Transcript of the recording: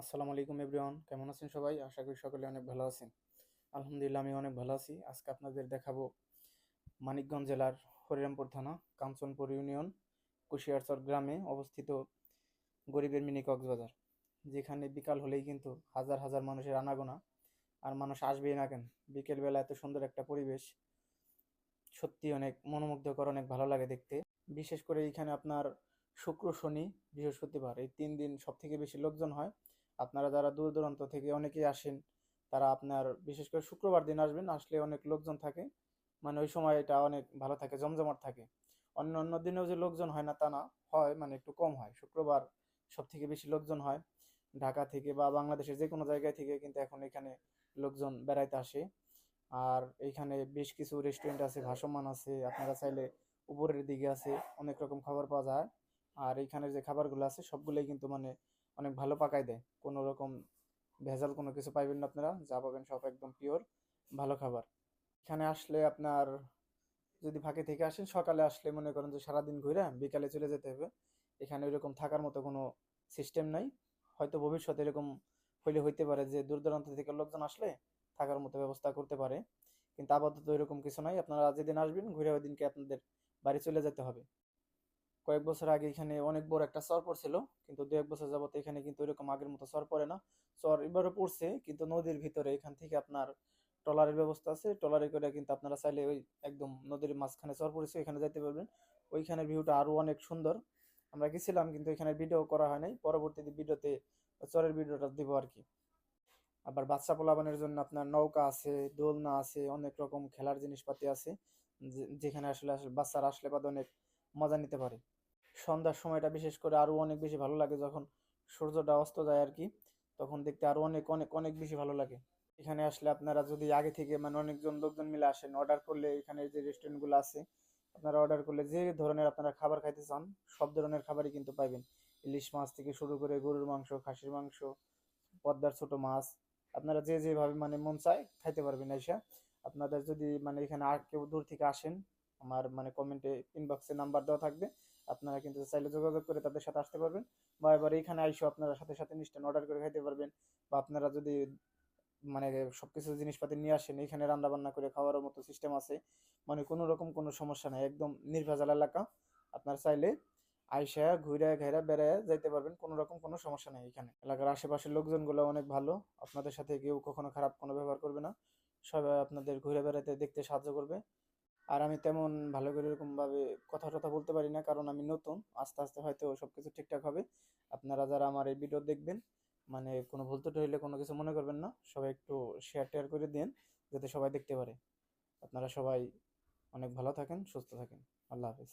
আসসালামু আলাইকুম এভরিওয়ান, কেমন আছেন সবাই? আশা করি সকলে অনেক ভালো আছেন। আলহামদুলিল্লাহ, আমি অনেক ভালো আছি। আজকে আপনাদের দেখাবো মানিকগঞ্জ জেলার হরিরামপুর থানা, কাঞ্চনপুর ইউনিয়ন, কুশিয়ারচর গ্রামে অবস্থিত গরিবের মিনি কক্সবাজার, যেখানে বিকাল হলেই কিন্তু হাজার হাজার মানুষের আনাগোনা। আর মানুষ আসবেই না কেন? বিকেলবেলা এত সুন্দর একটা পরিবেশ, সত্যি অনেক মনোমুগ্ধকর, অনেক ভালো লাগে দেখতে। বিশেষ করে এখানে আপনার শুক্র, শনি, বৃহস্পতিবার, এই তিন দিন সব থেকে বেশি লোকজন হয়। আপনারা যারা দূর দূরান্ত থেকে অনেকেই আসেন, তারা আপনার বিশেষ করে শুক্রবার দিন আসবেন, আসলে অনেক লোকজন থাকে। মানে ওই সময় এটা অনেক ভালো থাকে, জমজমাট থাকে। অন্য অন্য দিনেও যে লোকজন হয় না তা না, হয় মানে একটু কম হয়। শুক্রবার সব থেকে বেশি লোকজন হয় ঢাকা থেকে বা বাংলাদেশের যে কোনো জায়গায় থেকে, কিন্তু এখন এখানে লোকজন বেড়াইতে আসে। আর এইখানে বেশ কিছু রেস্টুরেন্ট আছে, ভাসমান আছে, আপনারা চাইলে উপরের দিকে আছে, অনেক রকম খাবার পাওয়া যায়। আর এইখানের যে খাবারগুলো আছে, সবগুলোই কিন্তু মানে অনেক ভালো পাকায় দেয়। কোনো রকম ভেজাল কোনো কিছু পাইবেন না আপনারা। যা পাবেন সব একদম পিওর ভালো খাবার। এখানে আসলে আপনার যদি ফাঁকে থেকে আসেন, সকালে আসলে মনে করেন যে সারাদিন ঘুরে বিকালে চলে যেতে হবে। এখানে ওইরকম থাকার মতো কোনো সিস্টেম নাই। হয়তো ভবিষ্যতে এরকম হইলে হইতে পারে যে দূর দূরান্ত থেকে লোকজন আসলে থাকার মতো ব্যবস্থা করতে পারে। কিন্তু আপাতত এরকম কিছু নাই। আপনারা যেদিন আসবেন, ঘুরে ওই দিনকে আপনাদের বাড়ি চলে যেতে হবে। কয়েক বছর আগে এখানে অনেক বড় একটা চর পড়ছিল, কিন্তু দু এক বছর যাবত এখানে কিন্তু এরকম আগের মতো চর পড়ে না। চর এবারও পড়ছে, কিন্তু নদীর ভিতরে এখান থেকে আপনার ট্রলারের ব্যবস্থা আছে। ট্রলারে করে কিন্তু আপনারা চাইলে ওই একদম নদীর মাঝখানে চর পড়েছে এখানে যাইতে পারবেন। ওইখানের ভিউটা আরও অনেক সুন্দর। আমরা গেছিলাম, কিন্তু এখানে ভিডিও করা হয় নাই। পরবর্তীতে ভিডিওতে চরের ভিডিওটা দিব আর কি। আবার বাচ্চা পোলাপানের জন্য আপনার নৌকা আছে, দোলনা আছে, অনেক রকম খেলার জিনিসপাতি আছে যেখানে আসলে আসলে বাচ্চারা আসলে বাদ অনেক মজা নিতে পারে। সন্ধ্যার সময়টা বিশেষ করে আরও অনেক বেশি ভালো লাগে যখন সূর্যটা অস্ত যায় আর কি, তখন দেখতে আরও অনেক অনেক অনেক বেশি ভালো লাগে। এখানে আসলে আপনারা যদি আগে থেকে মানে অনেকজন লোকজন মিলে আসেন অর্ডার করলে এখানে যে রেস্টুরেন্টগুলো আছে, আপনারা অর্ডার করলে যে ধরনের আপনারা খাবার খাইতে চান, সব ধরনের খাবারই কিন্তু পাইবেন। ইলিশ মাছ থেকে শুরু করে গরুর মাংস, খাসির মাংস, পদ্মার ছোট মাছ, আপনারা যে যেভাবে মানে মন চায় খাইতে পারবেন এসে। আপনাদের যদি মানে এখানে আর কেউ দূর থেকে আসেন আমার মানে কমেন্টে ইনবক্সে নাম্বার দেওয়া থাকবে। আপনারা কিন্তু চাইলে যোগাযোগ করে তাদের সাথে আসতে পারবেন। বা এবার এখানে আইসো, আপনারা সাথে সাথে মিষ্টান্ন অর্ডার করে খাইতে পারবেন। বা আপনারা যদি মানে সবকিছু জিনিসপাতি নিয়ে আসেন, এখানে রান্না বান্না করে খাওয়ার মতো সিস্টেম আছে। মানে কোনো রকম কোনো সমস্যা নাই, একদম নির্ভেজাল এলাকা। আপনারা চাইলে আইসা ঘুরে ঘেরা বেড়ায় যাইতে পারবেন, কোনো রকম কোনো সমস্যা নেই এখানে। এলাকার আশেপাশের লোকজনগুলো অনেক ভালো। আপনাদের সাথে কেউ কখনো খারাপ কোনো ব্যবহার করবে না। সবাই আপনাদের ঘুরে বেড়াতে দেখতে সাহায্য করবে। আর আমি তেমন ভালো করে এরকমভাবে কথা টথা বলতে পারি না, কারণ আমি নতুন। আস্তে আস্তে হয়তো সব কিছু ঠিকঠাক হবে। আপনারা যারা আমার এই ভিডিও দেখবেন মানে কোনো ভুল ত্রুটি হইলে কোনো কিছু মনে করবেন না। সবাই একটু শেয়ার টেয়ার করে দিন যাতে সবাই দেখতে পারে। আপনারা সবাই অনেক ভালো থাকেন, সুস্থ থাকেন। আল্লাহ হাফেজ।